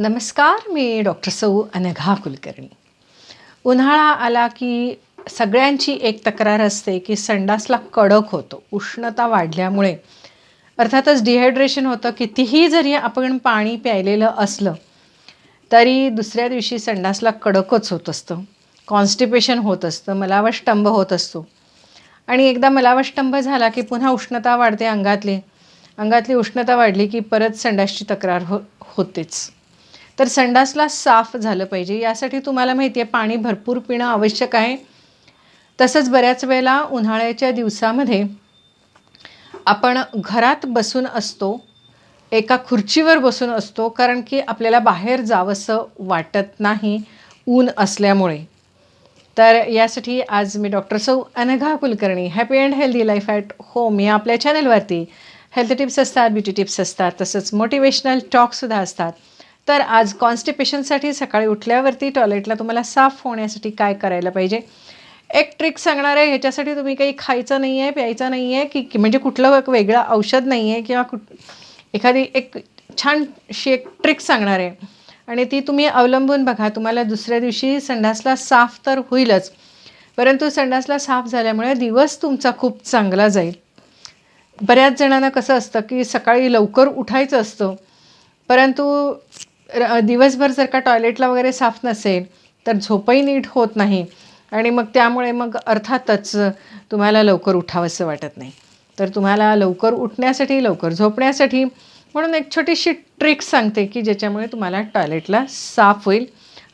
नमस्कार मी डॉक्टर सौ अनघा कुलकर्णी. उन्हाळा आला की सगळ्यांची एक तक्रार असते की संडासला कडक होतो उष्णता वाढल्यामुळे. अर्थातच डिहायड्रेशन होतं कितीही जरी आपण पाणी प्यायलेलं असलं तरी दुसऱ्या दिवशी संडासला कडकच होत असतं. कॉन्स्टिपेशन होत असतं मलावष्टंभ होत असतो. आणि एकदा मलावष्टंभ झाला की पुन्हा उष्णता वाढते अंगातली. अंगातली उष्णता वाढली की परत संडासची तक्रार हो होतेच. तर संडासला साफ झालं पाहिजे. यासाठी तुम्हाला माहिती आहे पाणी भरपूर पिणं आवश्यक आहे. तसंच बऱ्याच वेळेला उन्हाळ्याच्या दिवसामध्ये आपण घरात बसून असतो एका खुर्चीवर बसून असतो कारण की आपल्याला बाहेर जावंसं वाटत नाही ऊन असल्यामुळे. तर यासाठी आज मी डॉक्टर सौ Anagha Kulkarni happy and healthy life at home या आपल्या चॅनलवरती हेल्थ टिप्स असतात ब्युटी टिप्स असतात तसंच मोटिवेशनल टॉकसुद्धा असतात. तर आज कॉन्स्टिपेशनसाठी सकाळी उठल्यावरती टॉयलेटला तुम्हाला साफ होण्यासाठी काय करायला पाहिजे? एक ट्रिक सांगणार आहे ह्याच्यासाठी तुम्ही काही खायचं नाही आहे प्यायचं नाही आहे की की म्हणजे कुठलं एक वेगळं औषध नाही आहे किंवा कुठ एखादी एक छानशी एक ट्रिक सांगणार आहे. आणि ती तुम्ही अवलंबून बघा तुम्हाला दुसऱ्या दिवशी संडासला साफ तर होईलच परंतु संडासला साफ झाल्यामुळे दिवस तुमचा खूप चांगला जाईल. बऱ्याच जणांना कसं असतं की सकाळी लवकर उठायचं असतं परंतु दिवसभर जर का टॉयलेटला वगैरे साफ नसेल तर झोपही नीट होत नाही. आणि मग त्यामुळे मग अर्थातच तुम्हाला लवकर उठावंसं वाटत नाही. तर तुम्हाला लवकर उठण्यासाठी लवकर झोपण्यासाठी म्हणून एक छोटीशी ट्रिक सांगते की ज्याच्यामुळे तुम्हाला टॉयलेटला साफ होईल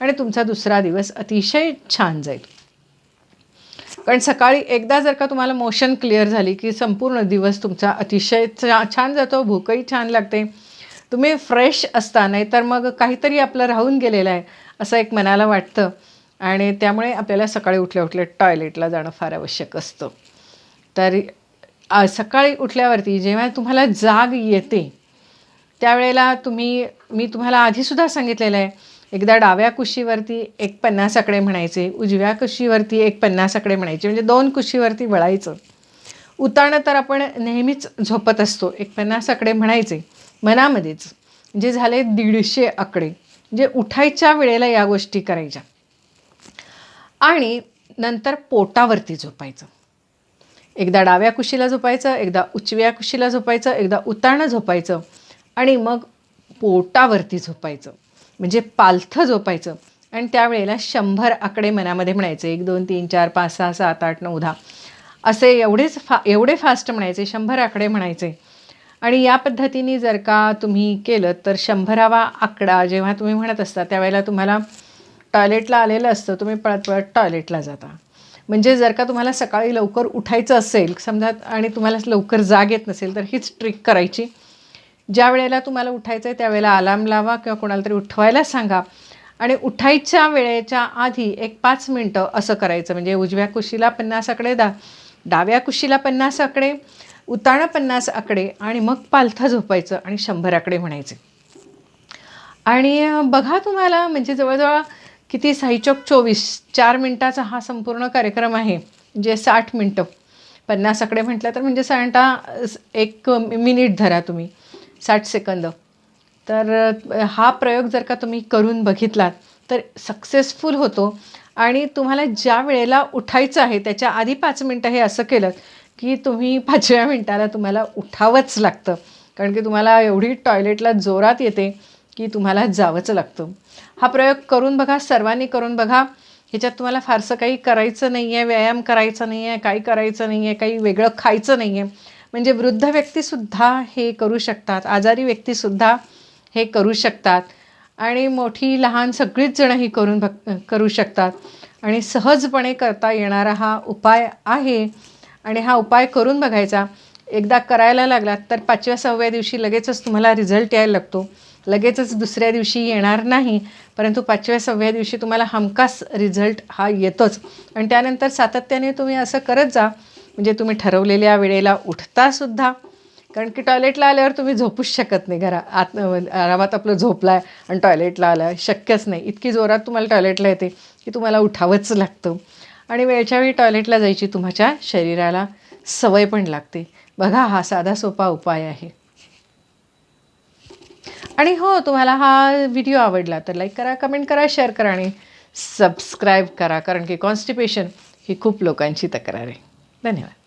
आणि तुमचा दुसरा दिवस अतिशय छान जाईल. कारण सकाळी एकदा जर का तुम्हाला मोशन क्लिअर झाली की संपूर्ण दिवस तुमचा अतिशय छान जातो भूकही छान लागते. तुम्ही फ्रेश असता नाही तर मग काहीतरी आपलं राहून गेलेलं आहे असं एक मनाला वाटतं. आणि त्यामुळे आपल्याला सकाळी उठल्या उठल्या टॉयलेटला जाणं फार आवश्यक असतं. तर सकाळी उठल्यावरती जेव्हा तुम्हाला जाग येते त्यावेळेला तुम्ही मी तुम्हाला आधीसुद्धा सांगितलेलं आहे एकदा डाव्या कुशीवरती एक पन्नास आकडे म्हणायचे उजव्या कुशीवरती एक पन्नास आकडे म्हणायचे म्हणजे दोन कुशीवरती वळायचं. उताणं तर आपण नेहमीच झोपत असतो. एक पन्नास आकडे म्हणायचे मनामध्येच. जे झाले दीडशे आकडे जे उठायच्या वेळेला या गोष्टी करायच्या. आणि नंतर पोटावरती झोपायचं. एकदा डाव्या कुशीला झोपायचं एकदा उजव्या कुशीला झोपायचं एकदा उताणं झोपायचं आणि मग पोटावरती झोपायचं. म्हणजे पालथं झोपायचं. आणि त्यावेळेला शंभर आकडे मनामध्ये म्हणायचे. एक दोन तीन चार पाच सहा सात आठ नऊ दहा. असे एवढेच फा एवढे फास्ट म्हणायचे शंभर आकडे म्हणायचे. आणि या पद्धतीने जर का तुम्ही केलं तर शंभरावा आकडा जेव्हा तुम्ही म्हणत असता त्यावेळेला तुम्हाला टॉयलेटला आलेलं असतं तुम्ही पळत पळत टॉयलेटला जाता. म्हणजे जर का तुम्हाला सकाळी लवकर उठायचं असेल समजा आणि तुम्हाला लवकर जाग येत नसेल तर हीच ट्रिक करायची. ज्या वेळेला तुम्हाला उठायचं आहे त्यावेळेला अलार्म लावा किंवा कोणाला तरी उठवायला सांगा. आणि उठायच्या वेळेच्या आधी एक पाच मिनटं असं करायचं म्हणजे उजव्या कुशीला पन्नास आकडे दा डाव्या कुशीला पन्नास आकडे उताणा पन्नास आकडे आणि मग पालथा झोपायचं आणि शंभर आकडे म्हणायचे. आणि बघा तुम्हाला म्हणजे जवळजवळ किती साईचौक चोवीस चार मिनटाचा हा संपूर्ण कार्यक्रम आहे जे साठ मिनटं. पन्नास आकडे म्हटलं तर म्हणजे साधारणतः एक मिनिट धरा तुम्ही साठ सेकंद. तर हा प्रयोग जर का तुम्ही करून बघितलात तर सक्सेसफुल होतो. आणि तुम्हाला ज्या वेळेला उठायचं आहे त्याच्या आधी पाच मिनटं हे असं केलं की तुम्ही पाचव्या मिनटाला तुम्हाला उठावंच लागतं. कारण की तुम्हाला एवढी टॉयलेटला जोरात येते की तुम्हाला जावंच लागतं. हा प्रयोग करून बघा सर्वांनी करून बघा. ह्याच्यात तुम्हाला फारसं काही करायचं नाही आहे व्यायाम करायचा नाही आहे काही करायचं नाही आहे काही वेगळं खायचं नाही आहे म्हणजे वृद्ध व्यक्तीसुद्धा हे करू शकतात आजारी व्यक्तीसुद्धा हे करू शकतात. आणि मोठी लहान सगळीच जणं ही करून बघ करू शकतात. आणि सहजपणे करता येणारा हा उपाय आहे आणि हा उपाय करून बघायचा. एकदा करायला लागलात तर पाचव्या सहाव्या दिवशी लगेचच तुम्हाला रिझल्ट यायला लागतो. लगेचच दुसऱ्या दिवशी येणार नाही परंतु पाचव्या सहाव्या दिवशी तुम्हाला हमखास रिझल्ट हा येतोच. आणि त्यानंतर सातत्याने तुम्ही असं करत जा. म्हणजे तुम्ही ठरवलेल्या वेळेला उठतासुद्धा कारण की टॉयलेटला आल्यावर तुम्ही झोपूच शकत नाही घरा आत आरामात आपलं झोपला आहे आणि टॉयलेटला आलं आहे शक्यच नाही. इतकी जोरात तुम्हाला टॉयलेटला येते की तुम्हाला उठावंच लागतं. आणि वेळच्या वेळी टॉयलेटला जायची तुमच्या शरीराला सवय पण लागते. बघा हा साधा सोपा उपाय आहे. आणि हो तुम्हाला हा व्हिडिओ आवडला तर लाईक करा कमेंट करा शेअर करा आणि सबस्क्राईब करा. कारण की कॉन्स्टिपेशन ही खूप लोकांची तक्रार आहे. धन्यवाद.